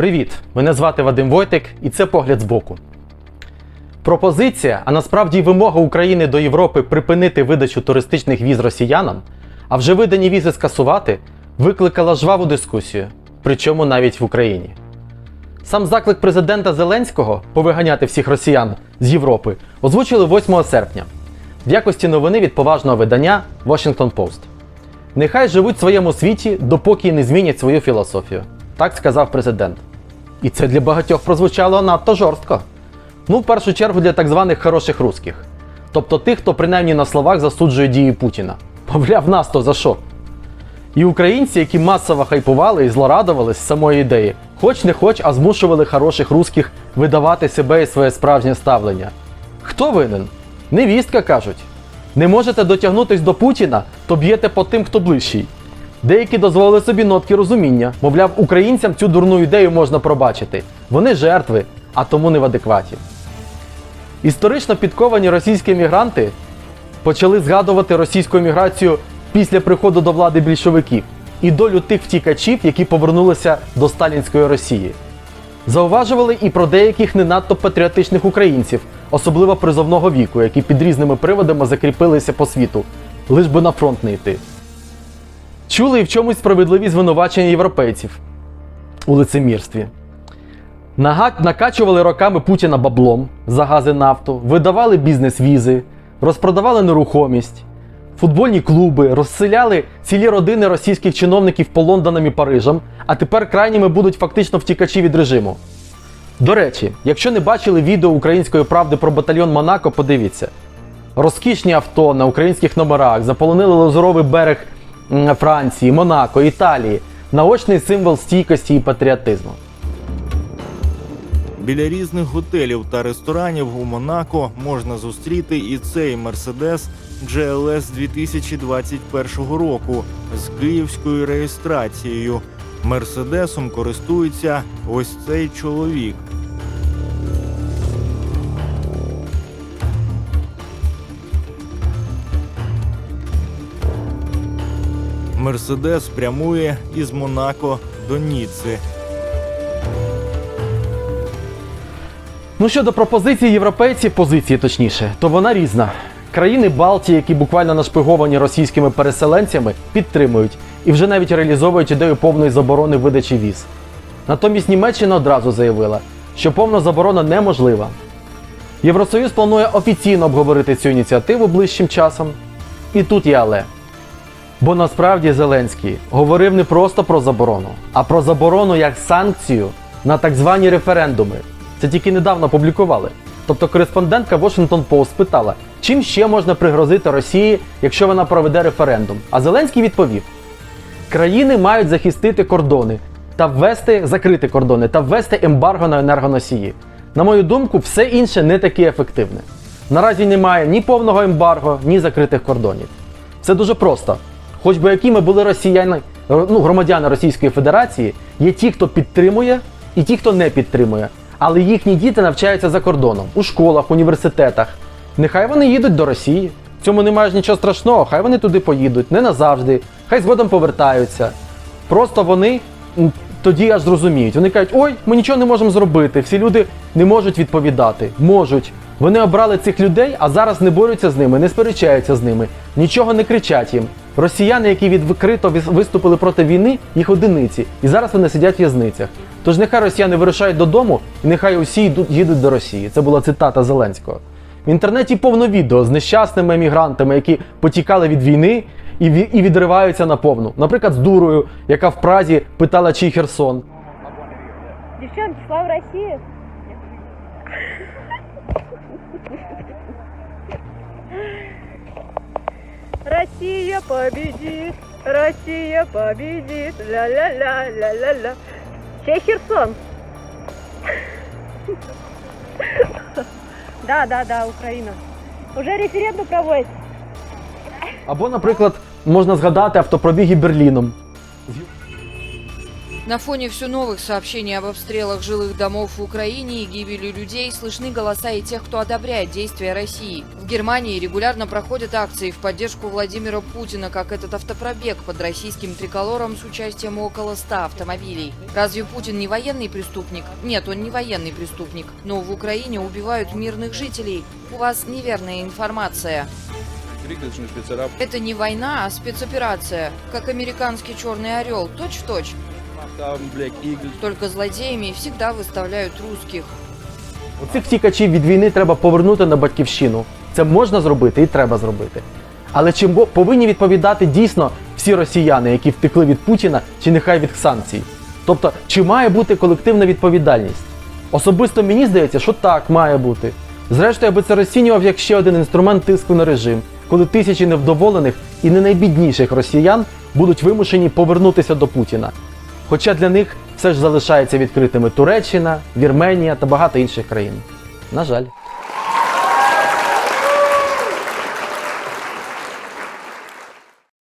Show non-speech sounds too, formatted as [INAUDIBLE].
Привіт! Мене звати Вадим Войтик, і це погляд збоку. Пропозиція, а насправді вимога України до Європи припинити видачу туристичних віз росіянам, а вже видані візи скасувати, викликала жваву дискусію, причому навіть в Україні. Сам заклик президента Зеленського повиганяти всіх росіян з Європи озвучили 8 серпня в якості новини від поважного видання Washington Post. Нехай живуть в своєму світі, допоки не змінять свою філософію. Так сказав президент. І це для багатьох прозвучало надто жорстко. Ну, в першу чергу для так званих хороших русських. Тобто тих, хто принаймні на словах засуджує дії Путіна. Мовляв, нас то за що? І українці, які масово хайпували і злорадувались з самої ідеї, хоч не хоч, а змушували хороших русських видавати себе і своє справжнє ставлення. Хто винен? Невістка кажуть. Не можете дотягнутись до Путіна, то б'єте по тим, хто ближчий. Деякі дозволили собі нотки розуміння. Мовляв, українцям цю дурну ідею можна пробачити. Вони жертви, а тому не в адекваті. Історично підковані російські емігранти почали згадувати російську еміграцію після приходу до влади більшовиків і долю тих втікачів, які повернулися до сталінської Росії. Зауважували і про деяких не надто патріотичних українців, особливо призовного віку, які під різними приводами закріпилися по світу, лиш би на фронт не йти. Чули і в чомусь справедливі звинувачення європейців у лицемірстві. Накачували роками Путіна баблом за гази нафту, видавали бізнес-візи, розпродавали нерухомість, футбольні клуби, розселяли цілі родини російських чиновників по Лондонам і Парижам, а тепер крайніми будуть фактично втікачі від режиму. До речі, якщо не бачили відео української правди про батальйон Монако, подивіться. Розкішні авто на українських номерах заполонили лазуровий берег Франції, Монако, Італії. Наочний символ стійкості і патріотизму. Біля різних готелів та ресторанів у Монако можна зустріти і цей Mercedes GLS 2021 року з київською реєстрацією. Мерседесом користується ось цей чоловік. Мерседес прямує із Монако до Ніцци. Ну щодо пропозиції європейців, позиції точніше, то вона різна. Країни Балтії, які буквально нашпиговані російськими переселенцями, підтримують і вже навіть реалізовують ідею повної заборони видачі віз. Натомість Німеччина одразу заявила, що повна заборона неможлива. Євросоюз планує офіційно обговорити цю ініціативу ближчим часом. І тут є але. Бо насправді Зеленський говорив не просто про заборону, а про заборону як санкцію на так звані референдуми. Це тільки недавно публікували. Тобто кореспондентка Washington Post спитала, чим ще можна пригрозити Росії, якщо вона проведе референдум. А Зеленський відповів: країни мають захистити кордони та ввести закрити кордони та ввести ембарго на енергоносії. На мою думку, все інше не таке ефективне. Наразі немає ні повного ембарго, ні закритих кордонів. Це дуже просто. Хоч би якими були росіяни, ну, громадяни Російської Федерації, є ті, хто підтримує, і ті, хто не підтримує. Але їхні діти навчаються за кордоном у школах, університетах. Нехай вони їдуть до Росії. В цьому немає ж нічого страшного, хай вони туди поїдуть, не назавжди, хай згодом повертаються. Просто вони тоді аж зрозуміють. Вони кажуть, ой, ми нічого не можемо зробити. Всі люди не можуть відповідати. Можуть. Вони обрали цих людей, а зараз не борються з ними, не сперечаються з ними, нічого не кричать їм. Росіяни, які відкрито виступили проти війни, їх одиниці, і зараз вони сидять в в'язницях. Тож нехай росіяни вирушають додому, і нехай усі йдуть, їдуть до Росії. Це була цитата Зеленського. В інтернеті повно відео з нещасними емігрантами, які потікали від війни і, і відриваються на повну. Наприклад, з дурою, яка в Празі питала, чий Херсон. Девчонки, слава России! [LAUGHS] Россия победит, Россия победит, ля-ля-ля-ля-ля-ля. Чей Херсон? [LAUGHS] Да, да, да, Україна. Уже референдум проводять. Або, наприклад, можна згадати автопробіги Берліном. На фоне все новых сообщений об обстрелах жилых домов в Украине и гибели людей слышны голоса и тех, кто одобряет действия России. В Германии регулярно проходят акции в поддержку Владимира Путина, как этот автопробег под российским триколором с участием около 100 автомобилей. Разве Путин не военный преступник? Нет, он не военный преступник. Но в Украине убивают мирных жителей. У вас неверная информация. Это не война, а спецоперация. Как американский черный орел, точь-в-точь. Только злодеями всегда выставляют русских. Оцих втікачів від війни треба повернути на батьківщину. Це можна зробити і треба зробити. Але чим повинні відповідати дійсно всі росіяни, які втекли від Путіна, чи нехай від санкцій? Тобто, чи має бути колективна відповідальність? Особисто мені здається, що так має бути. Зрештою, я би це розцінював як ще один інструмент тиску на режим, коли тисячі невдоволених і не найбідніших росіян будуть вимушені повернутися до Путіна. Хоча для них все ж залишається відкритими Туреччина, Вірменія та багато інших країн. На жаль.